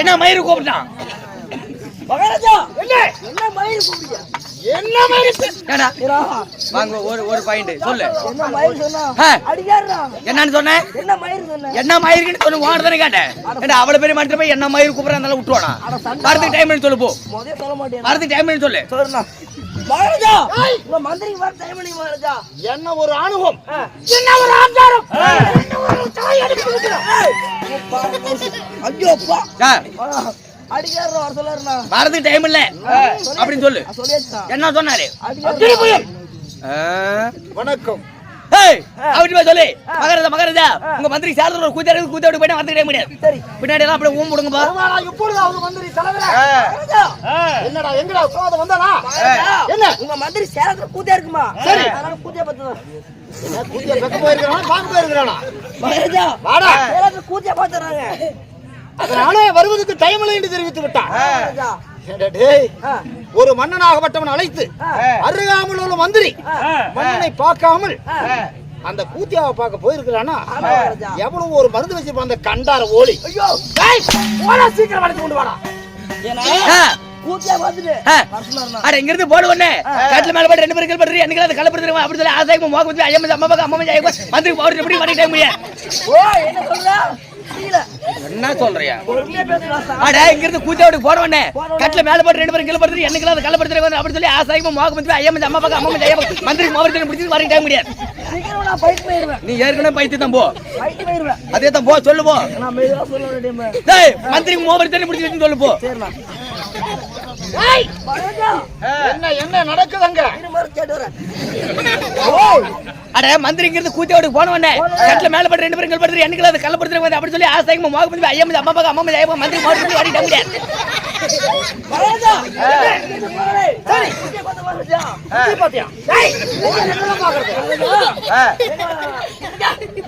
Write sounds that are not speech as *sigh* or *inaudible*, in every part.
என்ன மயிறு கூப்பிட்டான்? என்ன? மயில் கூப்பிடுங்க என்ன மயிறு? ஏடா. வாங்க ஒரு ஒரு பாயிண்ட் சொல்லு. என்ன மயில் சொன்னா? என்னன்னு என்ன என்ன சொல்லு ஓனர் தானே கேட்டேன். ஏண்டா அவ்வளவு பெரிய மனுஷன் போய் என்ன மயிர் கூப்பிடுறாங்க விட்டுவானா வரதுக்கு டைம் சொல்லு போ. முதல்ல சொல்ல மாட்டேன். வரதுக்கு டைம் சொல்லு. சொல்லுண்ணா மகாராஜா உங்க மந்திரி வர டைம் மகாராஜா என்ன ஒரு அனுபவம்? என்ன ஒரு ஆச்சாரம்? என்ன ஒரு தாய் அடிப்பு ஐயோ அப்பா ஆ, அடிக்காரர் வர சொல்லாருண்ணா. வரதுக்கு டைம் இல்ல. அப்படின்னு சொல்லு. என்ன சொன்னாரு. வணக்கம். அப்படி போய் சொல்லு. மகராஜா மகராஜா உங்க மந்திரி சேலத்துல ஒரு கூத்தாடி கூத்தாடி போயிட்டா வரதுக்கு டைம் முடியாது. சரி. பின்னாடி எல்லாம் அப்படியே ஊம் இப்பொழுதாவது மந்திரி தலைவரே? என்னடா எங்கடா சோதம் வந்தானா? என்ன? உங்க மந்திரி சேலத்துல கூத்தியா இருக்குமா? சரி. அதனால கூத்தியா என்ன, கூத்தியா பெக்க போயிருக்கிறானா? பாக்க வாடா. சேலத்துல கூத்தியா பாத்துறாங்க அதனால வருவதற்கு டைம் இல்லை என்று தெரிவித்து விட்டான். ஒரு மன்னனாகப்பட்டவன் அழைத்து. அருகாமல் உள்ள மந்திரி. மன்னனை பார்க்காமல். அந்த கூத்தியாவை பார்க்க போயிருக்கிறானா. எவ்வளவு ஒரு மருந்து வச்சிருப்பான் அந்த கண்டார ஓலி. ஐயோ. டேய், போடா, சீக்கிரம் வளைச்சு கொண்டு வாடா. கூத்தியா பாத்துட்டு. அட இங்க இருந்து போடு ஒண்ணு கட்டில மேல போட்டு ரெண்டு பேரும் கல்படுறது எனக்கு அது கலப்படுத்துறேன் அப்படி சொல்லி ஐயம்மா அம்மா அம்மா ஜெயமா மந்திரி போட்டு எப்படி முடியாது ஓ என்ன சொல்ற? என்ன சொல்றியா? அட இங்க இருந்து கூத்தாவோட போட உடனே கட்டில மேல போட்டு ரெண்டு பேரும் கலப்படுறது எனக்கு அது கலப்படுத்துறேன் அப்படி சொல்லி ஆசாய்க்கு மோக வந்து ஐயம்மா அம்மா பக்கம் அம்மா ஜெயமா மந்திரி மோகத்தை பிடிச்சி வரி டைம் முடியாது நீ ஏற்கனவே பைத்து தான் போ. அதே தான் போ சொல்லு போ. மந்திரி மோகத்தை பிடிச்சி வச்சு சொல்லு போ. என்ன என்ன நடக்குதுங்க அட மந்திரி இங்க இருந்து கூத்தாவோட போன உடனே கட்டில மேல போட்டு ரெண்டு பேரும் கலப்படுறது எனக்கு அது கலப்படுத்துறேன் அப்படி சொல்லி ஆசாய்க்கு மோக வந்து ஐயம்மா அம்மா பக்கம் அம்மா ஜெயமா மந்திரி மோகத்தை வரி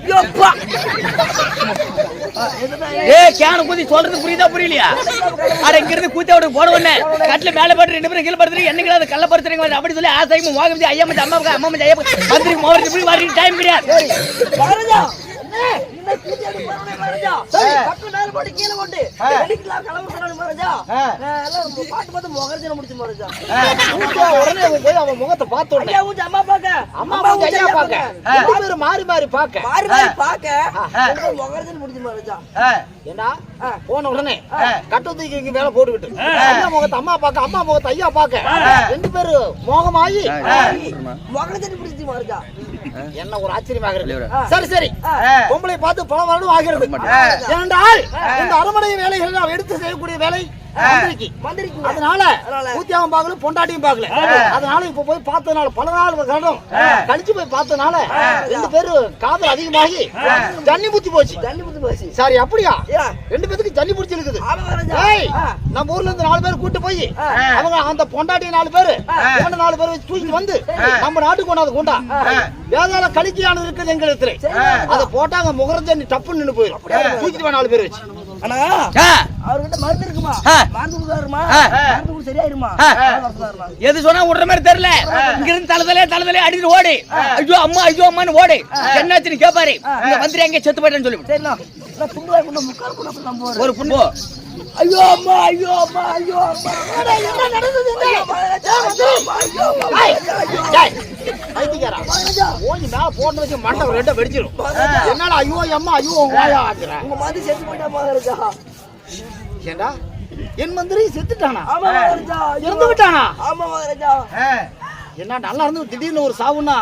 டைம் ஏ கேன குதி சொல்றது புரியுதா புரியலையா? அட இங்க இருந்து கூத்தாவோட போன உடனே கட்டில மேல போட்டு ரெண்டு பேரும் கீழப்படுத்துறீங்க என்னைக்கு அது அப்படி சொல்லி ஆசாய்க்கு மோக வந்து அம்மா அம்மா ஐயா மந்திரி மோகத்தை டைம் கிடையாது. முகத்தை பார்த்த உடனே. ஐயா ஊஞ்ச அம்மா பாக்க அம்மா ஐயா பாக்க ரெண்டு பேரும் மாறி மாறி பாக்க மாறி மாறி பாக்க மகாராஜா முடிச்சு மகாராஜா ஏண்டா? போன உடனே கட்ட தூக்கி இங்க மேல போட்டுக்கிட்டு ஐயா முகத்தை அம்மா பாக்க அம்மா முகத்தை ஐயா பாக்க ரெண்டு பேரும் மோகமாயி மகாராஜா முடிச்சு மகாராஜா என்ன ஒரு ஆச்சரியமாக இருக்கு. சரி சரி. பொம்பளை பார்த்து பல வருடம் ஆகிறது. ஏனென்றால் இந்த அரமனை வேலைகள் நாம் எடுத்து செய்யக்கூடிய வேலை அதனால அதனால? கூத்தியாவும் பார்க்கல பொண்டாட்டியும் பார்க்கல. அதனால இப்ப போய் பார்த்ததுனால பல நாள் வருடம் கழிச்சு போய் பார்த்ததுனால ரெண்டு பேரும் காதல் அதிகமாகி தண்ணி புத்தி போச்சு. தண்ணி புத்து போச்சு. சரி அப்படியா? ரெண்டு பேத்துக்கு தண்ணி புடிச்சு இருக்குது. நம்ம ஊர்ல இருந்து நாலு பேர் கூட்டு போய். அவங்க அந்த பொண்டாட்டி நாலு பேரு இவன நாலு பேர் வச்சு தூக்கிட்டு வந்து நம்ம நாட்டுக்கு கொண்டாந்து கொண்டா. வேதாள கலிக்கியானது இருக்குது எங்க இடத்துல அதை போட்டாங்க முகரஞ்சு டப்புன்னு நின்னு போயிடும் தூக்கிட்டு நாலு பேர் வச்சு. அண்ணா ஆ, அவர்கிட்ட மருந்து இருக்குமா? ஆ. மருந்து கொடுத்தாருமா ஆ. மருந்து கொடுத்து சரியாயிருமா? ஆ. சொல்லுவாருமா எது சொன்னா விடுற மாதிரி தெரியல. இங்க இருந்து தலதலே தலதலே அடிச்சு ஓடு. ஐயோ அம்மா ஐயோ அம்மான்னு ஓடு. என்னாச்சுன்னு கேப்பாரு? மந்திரி எங்க செத்து போயிட்டேன்னு சொல்லி ஒரு புண்போ ஐயோ அம்மா ஐயோ அம்மா ஐயோ அம்மா. என்ன நடந்தது மண்டை மகாராஜா, என்னடா ஐயோ அம்மா ஐயோ வாயா ஆக்குற உங்க மாதிரி செத்து போயிட்டா மகாராஜா ஏண்டா? என் மந்திரி செத்துட்டானா? ஆமா மகாராஜா. இறந்து விட்டானா? ஆமா மகாராஜா என்ன நல்லா இருந்து திடீர்னு ஒரு சாவுன்னா.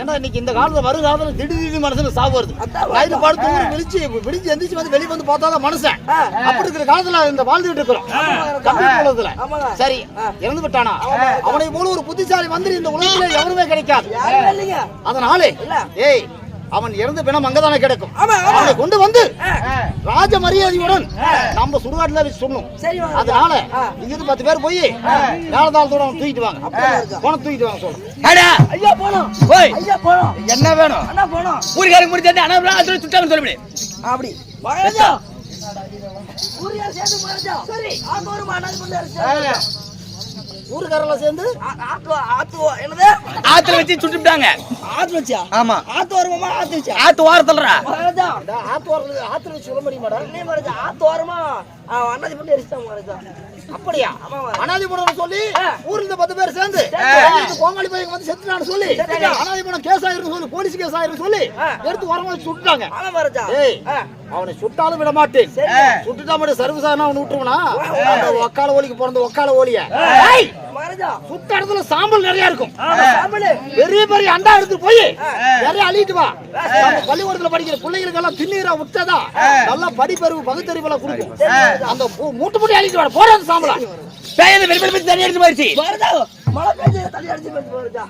ஏன்னா இன்னைக்கு இந்த காலத்துல வரும் காலத்துல திடீர் திடீர்னு மனுஷனுக்கு சாவு வருது. நைட்டு படுத்து விழிச்சு விழிச்சு எந்திரிச்சு வந்து வெளிய வந்து பார்த்தாதான் மனுஷன். அப்படி இருக்கிற காலத்துல இந்த வாழ்ந்துட்டு இருக்கிறோம். சரி இறந்து விட்டானா? அவனை போல ஒரு புத்திசாலி மந்திரி இந்த உலகத்துல எவருமே கிடைக்காது. அதனால. ஏய் அவன் இறந்த பிணம் அங்கதானே கிடக்கும். அவனை கொண்டு வந்து ராஜ மரியாதையுடன் நம்ம சுடுகாட்டுல வச்சு சொன்னோம். அதனால. இங்க பத்து பேர் போய் மேலதாளத்தோட அவன் தூக்கிட்டு வாங்க. போன தூக்கிட்டு வாங்க அடா! ஐயா போனோம். ஓய்! ஐயா போனோம். என்ன வேணும்? அண்ணா போனோம். ஊருக்காரங்க முடிஞ்சது அண்ணா அது சுட்டாங்க சொல்லிவிடு அப்படி. ஊருக்காரெல்லாம் சேர்ந்து ஆ- ஆத்து ஆத்து என்னது? ஆத்துல வச்சு சுட்டுட்டாங்க ஆத்து வச்சா ஆமா. ஆத்து வருமாமா ஆத்து வச்சா ஆத்து ஓரத்துலடா. ஆத்து ஓரத்துல ஆத்துல வச்சு சொல்ல முடியுமாடா ஆத்து ஓரமா அவன் அண்ணாதி பண்ணி மகாராஜா. அப்படியா? ஆமா அனாதிபுரம் சொல்லி. ஊர்ல இருந்து பத்து பேர் சேர்ந்து கோமாளி பையன் வந்து செத்துட்டான்னு சொல்லி. அனாதிபுரம் கேஸ் ஆயிரும் சொல்லி போலீஸ் கேஸ் ஆயிரும் சொல்லி. எடுத்து உரமா வச்சு சுட்டுட்டாங்க. அவனை சுட்டாலும் விட மாட்டேன். சுட்டுட்டா மட்டும் சர்வசாதாரண அவனை விட்டுருவனா? அந்த ஒக்கால ஓலிக்கு பிறந்த ஒக்கால ஓலிய. சுட்ட இடத்துல சாம்பல் நிறைய இருக்கும். பெரிய பெரிய அண்டா எடுத்து போய் நிறைய அள்ளிட்டு வா. பள்ளிக்கூடத்துல படிக்கிற பிள்ளைங்களுக்கு எல்லாம் திண்ணீரா விட்டதா? நல்லா படிப்பறிவு பகுத்தறிவுல கொடுக்கும். அந்த மூட்டை மூட்டை அள்ளிட்டு வா. போற அந்த சாம்பலா. பேயது வெளி வெளி தண்ணி எடுத்து போயிடுச்சு மழை பெஞ்சு தள்ளி அடிச்சு மகாராஜா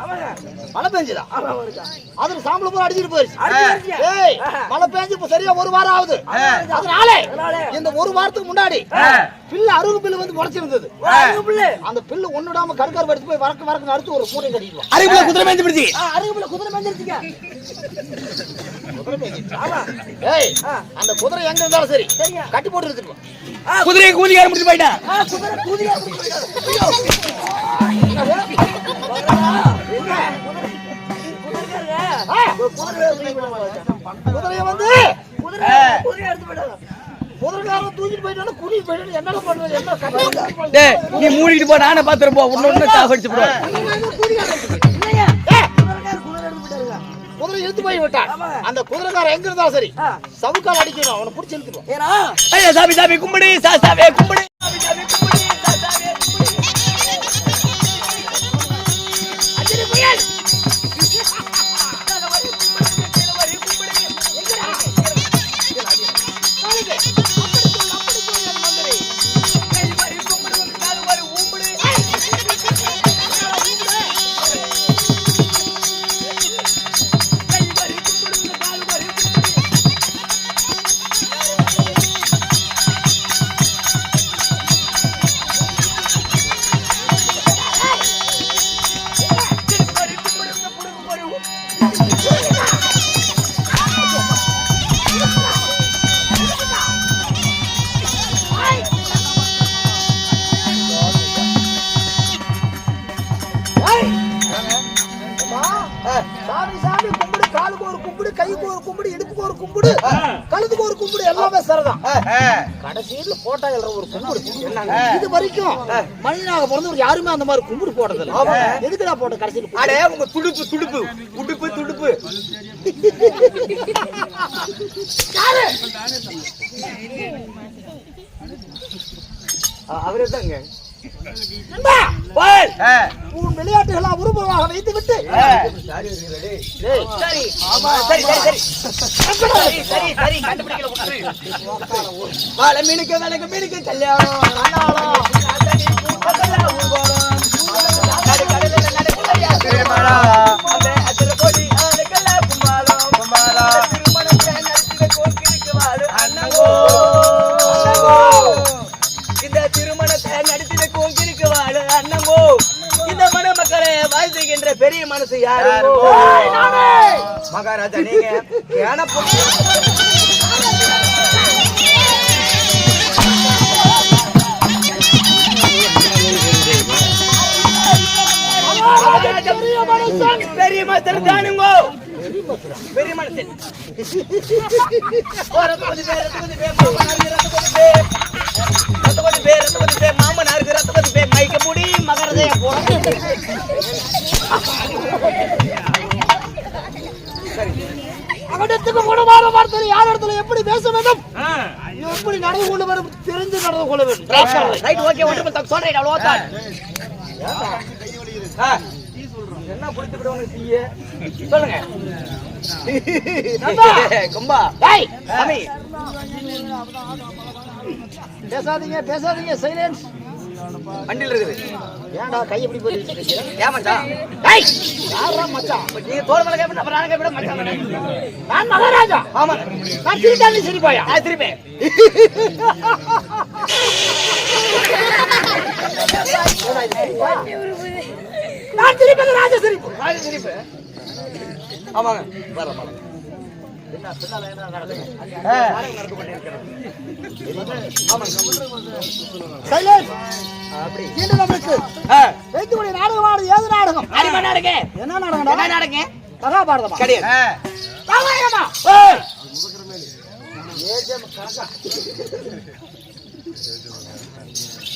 ஆமாங்க மழை பெஞ்சுதா? அதுல சாம்பல் பூரா அடிச்சிட்டு போயிருச்சு. போயிருச்சு. மழை பெஞ்சு இப்ப சரியா ஒரு வாரம் ஆகுது. அதனால? இந்த ஒரு வாரத்துக்கு முன்னாடி பில்லு அருகு பில்லு வந்து முளைச்சிருந்தது. அந்த பில்லு ஒண்ணு விடாம கருக்கார் போய் வரக்கு வரக்கு அடுத்து ஒரு மூட்டை கட்டிடுவான் அருகுல குதிரை மேய்ந்து பிடிச்சி ஆ, அருகு புல்லு குதிரை மேஞ்சிருச்சுங்க ஏய் ஆ. அந்த குதிரை எங்க இருந்தாலும் சரி. கட்டி போட்டு எடுத்துட்டு குதிரையை கூதிக்கார முடிச்சு போயிட்டான் குதிரையா வந்து நீ மூடிட்டு போ நானே பாத்துறேன் போ. போடுவேன். குதிரை இழுத்து போய் விட்டான். அந்த குதிரைக்காரன் எங்க இருந்தாலும் சரி. சவுக்கால் அடிக்கணும் அவனை புடிச்சு வா. ஐயா சாமி சாமி கும்பிடு சாமி சாமி சாமி கும்பிடு. காலுக்கு ஒரு கும்பிடு கைக்கு ஒரு கும்பிடு இடுப்புக்கு ஒரு கும்பிடு. கழுத்துக்கு ஒரு கும்பிடு எல்லாமே சரிதான். கடைசியில போட்டா எழுற ஒரு கும்பிடு இது வரைக்கும் மனிதனாக பிறந்தவர் யாருமே அந்த மாதிரி கும்பிடு போட்டதில்ல. எதுக்குடா போட்ட கடைசியில அடே உங்க துடுப்பு துடுப்பு. துடுப்பு. துடுப்பு அவரே தாங்க உன் விளையாட்டுகளா உருவமாக வைத்து விட்டு சரி மீனுக்கு விளக்கு மீனுக்கு கல்யாணம் கல்யாணம். வேண்டும் தெரிந்து நடந்து கொள்ள வேண்டும் ரைட், ஓகே, ஒன்றும் தப்பு, சொல்றேன், அவ்வளவுதான். ஆ. என்ன பிடிச்சு உனக்கு தீய? சொல்லுங்க. கும்பா. ஏய், சாமி. பேசாதீங்க பேசாதீங்க சைலன்ஸ் வண்டியில் இருக்குது. ஏன்டா கை எப்படி போயிட்டு? ஏன் மச்சான்? ஏய், யார்ரா மச்சான்? நீங்க தோல் மேல கேப்ப அப்புறம் நானும் கேப்ப மச்சான். நான் மகாராஜா. ஆமா. நான் சிரித்தாண்டி சிரிப்பாயா நான் திருப்பேன். நான் சிரிப்பது ராஜ சிரிப்பு. ராஜ சிரிப்பு. ஆமாங்க. வர வர நாடகமானது ஏது நாடகம் என்ன நாடகம் என்ன நாடக மகாபாரதமா கிடையாது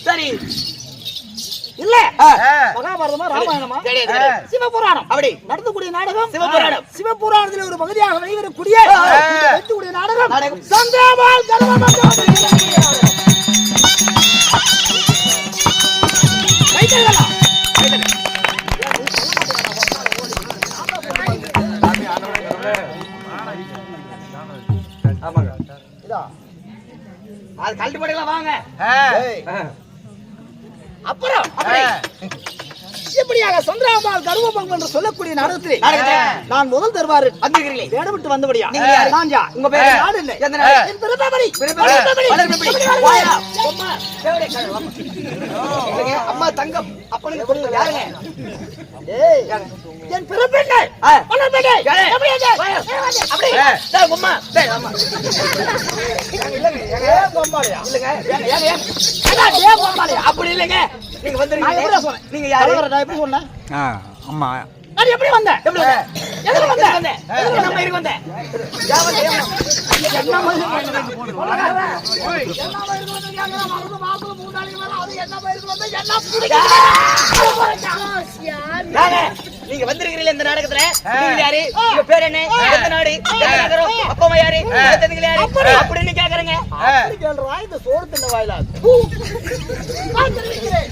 சரி. இல்ல. மகாபாரதமா ராமாயணமா. சிவபுராணம் அப்படி நடத்தக்கூடிய நாடகம் சிவபுராணம். சிவபுராணத்தில் ஒரு பகுதியாக வெளிவரக்கூடிய ஆ. வைத்துக்கூடிய நாடகம். சந்திரபால் கர்வமண்டலம் வைத்தீர்களா? இதா. அது கழட்டு போட்டுக்கலாம் வாங்க. அப்புறம். இப்படியாக சந்திராபால் கர்வபங்கம் என்று சொல்லக்கூடிய நாடகத்தை. நான் முதல் தருவாரு வந்திருக்கிறீங்களே வேடம் விட்டு வந்தபடியா? நான் யா. உங்க பேரு? நாடு இல்லை? என்? வாயா. அம்மா, தங்கம் அப்பனுக்கு கொடுங்க யாருங்க என் பிறப்பெண்ணை ஆ. வளர்ந்தபடி. யாரு? எப்படி அது? வாயா. அப்படி. டேய், உம்மா. அப்படி இல்லைங்க நீங்க சொன்னேன்? நீங்க யாரு தலைவரை நான் எப்படி சொன்னேன்? ஆமா நான் எப்படி வந்தேன்? எப்படி வந்த? எதுல வந்த? எதுல வந்த? என்ன மயிருக்கு வந்த? ஏன் வந்த? ஏன் வந்த? என்ன மாதிரி கொள்ளக்காரன். என்ன மாதிரி வந்து கேக்குறான், மருந்து மாப்பிள்ளை மூணு நாளைக்கு மேல அது என்ன மாதிரி வந்து என்ன பிடிக்குது? வாங்க. நீங்க வந்திருக்கிறீங்களே இந்த நாடகத்துல நீங்க யாரு உங்க பேர் என்ன எந்த நாடு எந்த நகரம் அப்பா அம்மா யாரு அடுத்ததுங்க யாரு அப்படின்னு கேக்குறேங்க அப்படி கேள்றா, இந்த சோறு தின்ன வாயிலா? நான் தெரிவிக்கிறேன்.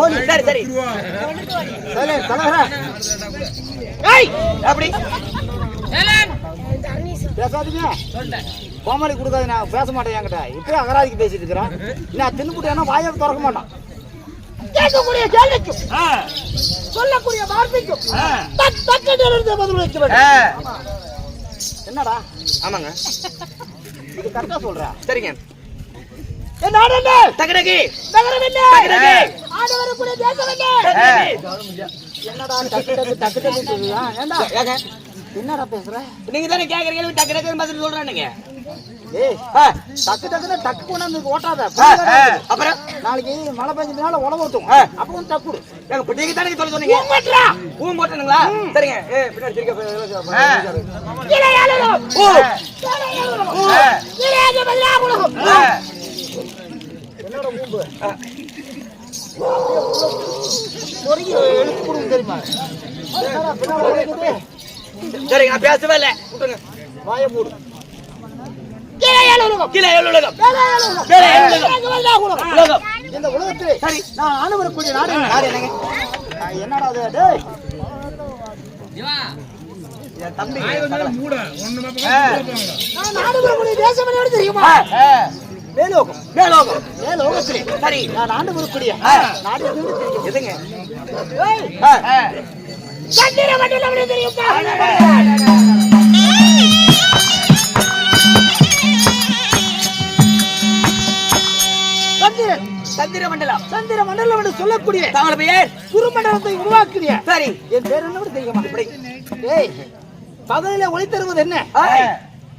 ஓடி சரி சரி சரி, தலைவரே. ஏய், அப்படி பேசாதீங்க. கோமாளி கொடுக்காது நான் பேச மாட்டேன் என்கிட்ட. இப்பயே அகராதிக்கு பேசிட்டு இருக்கிறேன். நான் தின்னுபுட்டேன்னா வாயை திறக்க மாட்டான். கேட்கக்கூடிய கேள்விக்கும் சொல்லக்கூடிய வார்த்தைக்கும் தக் தக்க நேரத்தில் பதில் வைக்க என்னடா? ஆமாங்க. *laughs* இது கரெக்டா சொல்ற. சரிங்க. என் நாடு என்ன தகடகி. நகரம் என்ன தகடகி. ஆண்டு வரக்கூடிய தேசம் என்ன தகடகி. என்னடா டக்கு டக்கு டக்கு டக்கு சொல்லுவியா? ஏண்டா? ஏங்க. என்னடா பேசுற? நீங்க தானே கேக்குறீங்க டக்கு டக்குன்னு பதில் சொல்றானுங்க டக்கு டக்குன்னு டக்கு கொண்டாந்து ஓட்டாத. அப்புறம்? நாளைக்கு மழை பெஞ்சதுனால உழவு ஊத்தும் ஆ. அப்போ டக்கு. ஏங்க, நீங்க தானே சொல்ல சொன்னீங்க? பூ போட்டுங்களா சரிங்க. ஏ, பின்னாடி திருக்க. ஓ. ஓ. சொருகி எழுத்து கொடுங்க தெரியுமா? சரிங்க நான் பேசவே இல்லை. விட்டுருங்க. வாயை மூடு. இந்த உலகத்திலே சரி நான் ஆணவரக்கூடிய நாடு என்னங்க? என்னடா அது? தம்பி. தேசம் என்னன்னு தெரியுமா. மேலோகம் மேலோகம் மேலோகத்திலே. சரி நான் ஆண்டு வரக்கூடிய ஆ. நாடு எதுன்னு தெரியும் எதுங்க. சந்திர மண்டலம் எப்படி தெரியுமா? சந்திரன் சந்திர மண்டலம் சந்திர மண்டலம் என்று சொல்லக்கூடிய தங்களோட பெயர். குறுமண்டலத்தை உருவாக்கிய சரி. என் பேர் என்ன தெரியுமா இப்படி. ஏய் பகலில ஒளி தருவது என்ன.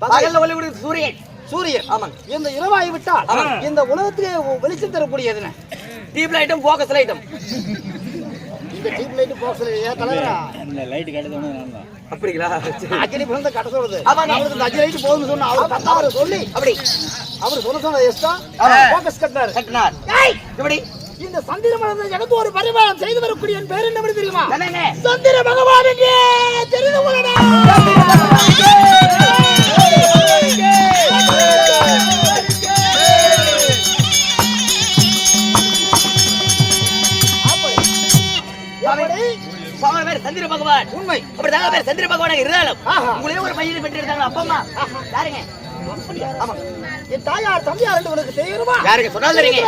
பகல்ல ஒளி விடுறது சூரியன். சூரியன் ஆமாங்க. இந்த இரவாகி விட்டால். இந்த உலகத்துக்கு வெளிச்சம் தரக்கூடியது என்ன? டீப் லைட்டும் போக்கஸ் லைட்டும் இந்த டியூப் லைட் போக்ஸ் தலைவரா? அப்படிங்களா? சரி. அக்னி பிறந்த கட்ட சொல்றது. ஆமாங்க. அவருக்கு இந்த அஞ்சு லைட் போதும்னு சொன்னா அவர் கத்தாவரை சொல்லி. அப்படி. அவர் சொல்ல சொன்ன எஸ்டா. போக்கஸ் கட்டினாரு. கட்டினார். ஏய்! எப்படி? இந்த சந்திர மலர்ந்த எனக்கு ஒரு பரிமாணம் செய்து வரக்கூடிய என் பேர் என்ன தெரியுமா? சந்திர பகவான் என்று தெரிந்து கொள்ளடா! சுவாமி பேர் சந்திர பகவான். உண்மை. அப்படி தாங்க பேர் சந்திர பகவான் இருந்தாலும். உங்களே ஒரு பையனை பெற்று இருந்தாங்க அப்பா அம்மா. யாருங்க? ஆமா. என் தாயார் தம்பியார் உனக்கு தெரியுமா யாருங்க? சொன்னாலும் தெரியுங்க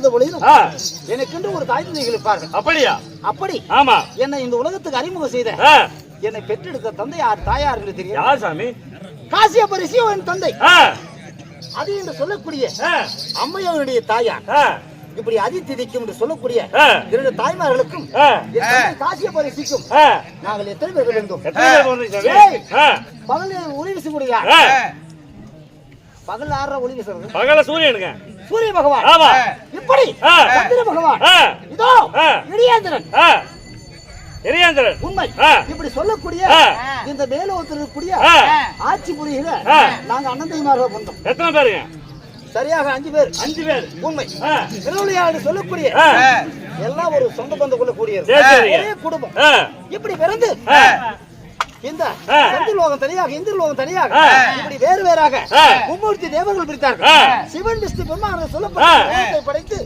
இருந்த பொழுதும் ஆ, எனக்கென்று ஒரு தாய் தந்தைகள் இருப்பார்கள். அப்படியா? அப்படி ஆமா. என்னை இந்த உலகத்துக்கு அறிமுகம் செய்த என்னை பெற்றெடுத்த தந்தை யார் தாயார் என்று தெரியும். யார் சாமி? காசியப்ப ரிஷியோ என் தந்தை. அது என்று சொல்லக்கூடிய ஆ, அம்மையாருடைய தாயார். இப்படி அதித்திதிக்கும் என்று சொல்லக்கூடிய. இரண்டு தாய்மார்களுக்கும் ரிஷிக்கும் ஆ. நாங்கள் எத்தனை பேர் இருந்தோம் பகல் ஒளி வீசக்கூடிய பகல் ஆடுற ஒளி வீசுறது. பகல சூரியனுங்க. சூரிய பகவான். இப்படி. சந்திர பகவான். இதோ. இடியாந்திரன். ஆ, இரியாந்திரன் உண்மை. இப்படி சொல்லக்கூடிய. இந்த மேலோகத்தில் இருக்கக்கூடிய. ஆட்சி ஆ. நாங்க எத்தனை பேருங்க? சரியாக அஞ்சு பேர். அஞ்சு பேர். உண்மை. திருவிளையாடு சொல்லக்கூடிய எல்லாம் ஒரு சொந்த பந்த கொள்ளக்கூடிய. ஒரே குடும்பம். இப்படி பிறந்து இந்த. சந்திரலோகம் தனியாக இந்திரலோகம் தனியாக ஆ. இப்படி வேறு வேறாக. மும்மூர்த்தி தேவர்கள் பிரித்தார்கள். சிவன் விஷ்ணு பெருமாள் சொல்லப்பட்ட படைத்து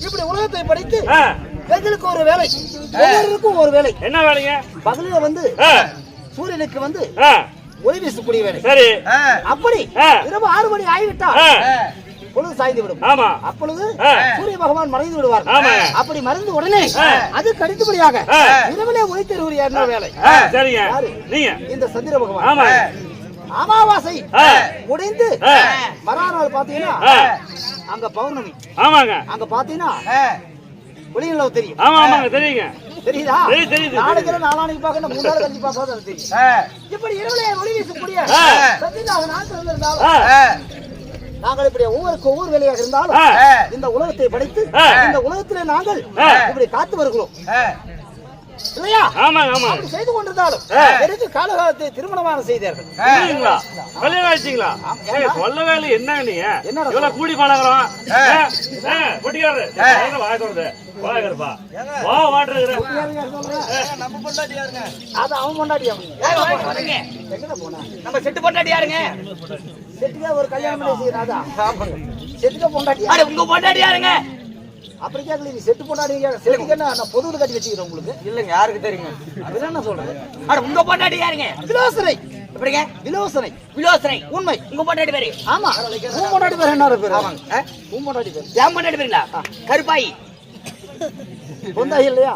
இப்படி உலகத்தை படைத்து. எங்களுக்கு ஒரு வேலை ஒவ்வொருக்கும் ஒரு வேலை என்ன வேலைங்க பகலில வந்து சூரியனுக்கு வந்து ஒளி வீசக்கூடிய வேலை சரி அப்படி. இரவு ஆறு மணி ஆகிவிட்டால் ஆ, பொழுது சாய்ந்து விடும். ஆமா. அப்பொழுது. சூரிய பகவான் மறைந்து விடுவார். அப்படி மறைந்து உடனே. அது கடித்தபடியாக ஆ. இரவிலே ஒளி தருவது வேலை. சரிங்க? நீங்க. இந்த சந்திர பகவான். ஆமா. அமாவாசை. முடிந்து. மறுநாள் பாத்தீங்கன்னா. அங்க பௌர்ணமி. ஆமாங்க. அங்க பாத்தீங்கன்னா வெளிநிலவு தெரியும். ஆமா ஆமாங்க தெரியுங்க. தெரியுதா? தெரியுது, நாளைக்கு. நாளானைக்கு பார்க்க மூணு நாள் கழிச்சு பார்க்காத அது தெரியும் இப்படி இரவிலே ஒளி வீசக்கூடிய. சத்தியதாக நான் ஆ, இருந்திருந்தாலும் நாங்கள் இப்படி ஒவ்வொருக்கு ஒவ்வொரு வேலையாக இருந்தாலும். இந்த உலகத்தை படைத்து. இந்த உலகத்திலே நாங்கள். இப்படி காத்து வருகிறோம். இல்லையா? ஆமாங்க ஆமா செய்து கொண்டிருந்தாலும். எனக்கு காலகாலத்தை திருமணமான செய்தார்கள்? கல்யாணம் ஆயிடுச்சிங்களா சொல்லவே இல்லை. இவ்வளவு கூடி பழகிறோம் பொட்டிக்காரு வாய சொல்றது வாயகருப்பா வா வாட்டுறேன் அது அவன். எங்கடா போனா? நம்ம செட்டு பொண்டாட்டி யாருங்க? செட்டுக்கா ஒரு கல்யாணம் பண்ணி செய்யறாதா செட்டுக்கா பொண்டாட்டி அட உங்க பொண்டாட்டி யாருங்க அப்படி கேட்கல நீ செட்டு பொண்டாடி செட்டுக்கு என்ன நான் பொதுவில் கட்டி வச்சுக்கிறேன் உங்களுக்கு. இல்லங்க யாருக்கு தெரியுங்க? அதுதான் என்ன சொல்றேன். அட உங்க பொண்டாட்டி யாருங்க விலோசனை. எப்படிங்க விலோசனை. விலோசனை. உண்மை. உங்க பொண்டாட்டி பேரு? ஆமா. உன் பொண்டாடி பேர் என்ன பேர்? ஆமாங்க. உன் பொண்டாடி பேர். என் பொண்டாட்டி பேருங்களா? கருப்பாயி. பொந்தாய் இல்லையா.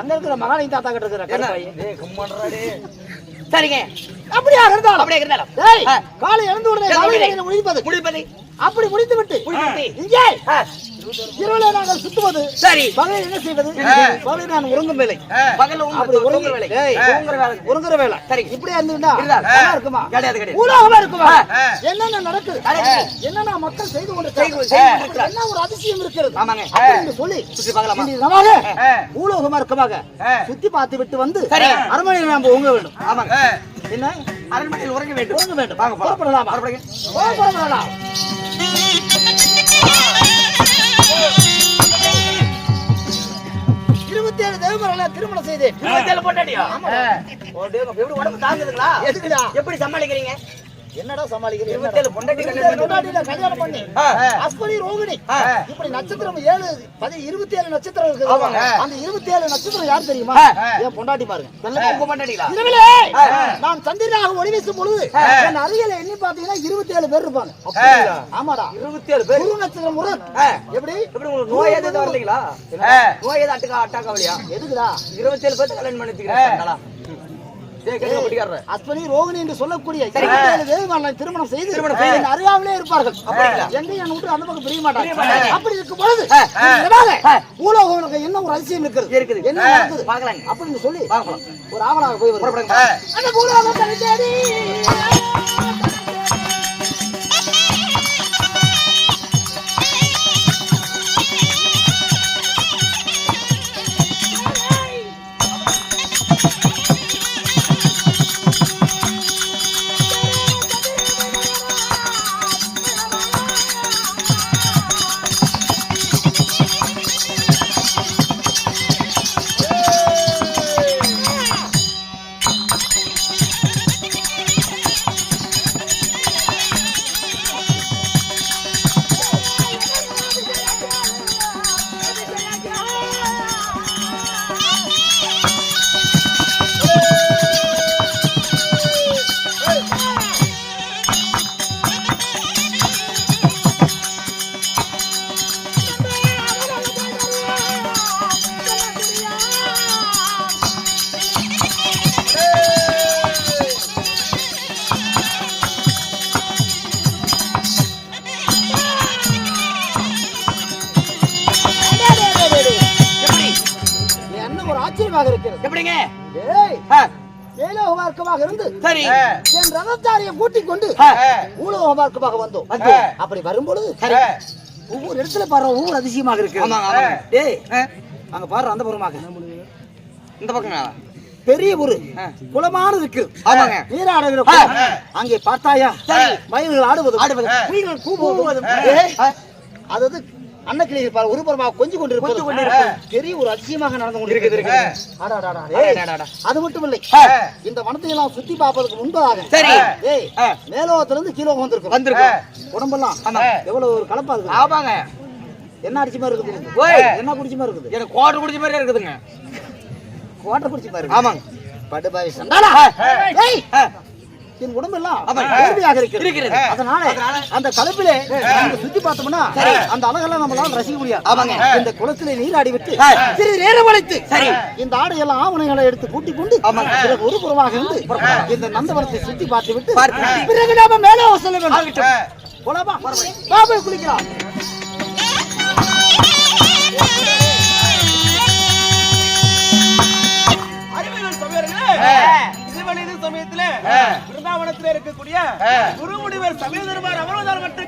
அங்க இருக்கிற மகாலி தாத்தா கிட்ட இருக்கிற கருப்பாயி. சரிங்க. அப்படியாக இருந்தாலும். அப்படியே இருந்தாலும். காலை எழுந்து உடனே முடிப்பது முடிப்பது அப்படி முடித்து விட்டு. இங்கே. இரவிலே நாங்கள் சுத்துவது சரி. பகலில் என்ன செய்வது? பகலில் நான் உறங்கும் வேலை. பகல்ல அப்படி உறங்குற வேலை. உறங்குற வேலை. சரி. இப்படியே இருந்துட்டா. நல்லா இருக்குமா? கிடையாது, கிடையாது. ஊடாகமா இருக்குமா? என்னென்ன நடக்குது. என்னென்ன மக்கள் செய்து கொண்டு. என்ன ஒரு அதிசயம் இருக்கிறது? ஆமாங்க. அப்படின்னு சொல்லி சுற்றி பார்க்கலாமா? தினமாக பூலோகமா இருக்கமாக சுத்தி பார்த்து விட்டு வந்து. அரண்மனையில் நாம் உங்க வேண்டும். ஆமாங்க. என்ன? அரண்மனையில் உறங்க வேண்டும். உறங்க வேண்டும். வாங்க. புறப்படலாமா. புறப்படலாம்? இருபத்தி ஏழு தேவமரங்களை திருமணம் செய்தேன் இருபத்தேழு பொண்டாட்டியா? எப்படி உடம்பு தாங்குதுங்களா? எப்படி சமாளிக்கிறீங்க? என்னடா சமாளிக்கிறீங்க இருபத்தேழு பொண்டாட்டி கல்யாணம் பண்ணி-. அஸ்வினி ரோகிணி. இப்படி நட்சத்திரம் ஏழு பதி இருபத்தி ஏழு நட்சத்திரம் ஆமாங்க. அந்த இருபத்தி ஏழு நட்சத்திரம் யார் தெரியுமா. என் பொண்டாட்டி பாருங்க. இரவிலே. நான் சந்திரனாக ஒளி வீசும் பொழுது. என் அருகில எண்ணி பாத்தீங்கன்னா இருபத்தி ஏழு பேர் இருப்பாங்க? ஆமாடா. இருபத்தேழு பேர்? குரு நட்சத்திரம் முருகன். எப்படி? எப்படி உங்களுக்கு நோய் எதுவும் வரலைங்களா? நோய் எதுவும் அட்டுக்கா அட்டாக்காவலியா எதுக்குடா? இருபத்தேழு கல்யாணம் பண்ணி வச்சுக்கிறேன் அஸ்வினி ரோகிணி என்று சொல்லக்கூடிய தேவர்களை திருமணம் செய்து. என் அறியாமலே இருப்பார்கள்? எங்கேயும் என்னை விட்டு அந்த பக்கம் பிரிய மாட்டாங்க. அப்படி இருக்கும் பொழுது என்ன ஒரு அதிசயம் இருக்குது. என்ன பார்க்கலாங்க. அப்படின்னு சொல்லி பார்க்கலாம். ஒரு ஆவலாக போய் வருகிறோம். எப்படிங்க? மேலோக மார்க்கமாக இருந்து சரி. என் ரதத்தாரியை கூட்டிக் கொண்டு ஊலோக மார்க்கமாக வந்தோம். வந்து. அப்படி வரும்பொழுது சரி. ஒவ்வொரு இடத்துல பாரு ஒவ்வொரு அதிசயமாக இருக்கு. டேய் அங்க பாரு அந்த புறமாக. இந்த பக்கங்க பெரிய ஒரு. குளமானது இருக்கு. ஆமாங்க. நீராடுகிற. அங்கே பார்த்தாயா? சரி. மயில்கள் ஆடுவது. ஆடுவது. கூவுவது. ஆ. அன்னக்கிளி பாரு ஒரு புறமாக கொஞ்சம் கொண்டு கொஞ்சம் கொண்டிருப்பது. பெரிய ஒரு அதிசயமாக நடந்து இருக்குது, கொண்டிருக்கிறது. இருக்குது. அது மட்டும் இல்லை. இந்த வனத்தை எல்லாம் சுத்தி பார்ப்பதற்கு முன்பதாக. சரி. ஏய். மேலோகத்துல இருந்து கீழே வந்திருக்கும். வந்திருக்கும். உடம்பெல்லாம். எவ்வளவு ஒரு கலப்பா இருக்குது. ஆமாங்க. என்ன அடிச்சுமா இருக்குது ஓய். என்ன குடிச்சுமா இருக்குது? எனக்கு கோட்டை குடிச்ச மாதிரி இருக்குதுங்க. வாட்டர் குடிச்சுமா இருக்கு ஆமாங்க. படுபாய் ஆ, என் உடம்பெல்லாம். வேர்வையாக இருக்கிறது. அதனால? அந்த கலப்பிலே நம்ம சுத்தி பார்த்தோம்னா சரி. அந்த அழகெல்லாம் நம்மளால ரசிக்க முடியாது ஆமாங்க. இந்த குளத்திலே நீராடி விட்டு. சிறிது நேரம் அழைத்து சரி. இந்த ஆடையெல்லாம் ஆவணைகளை எடுத்து கூட்டிக் கொண்டு. பிறகு ஒரு புறமாக இருந்து இந்த நந்தவனத்தை சுத்தி பார்த்து விட்டு. பிறகு நாம மேலே செல்ல வேண்டும். போலாமா பாபா குளிக்கலாம் அறிவியல் சமயத்துல இடத்துல இருக்கக்கூடிய குருமுடிவர் சமயதர்பார் அவரோதான் மட்டும்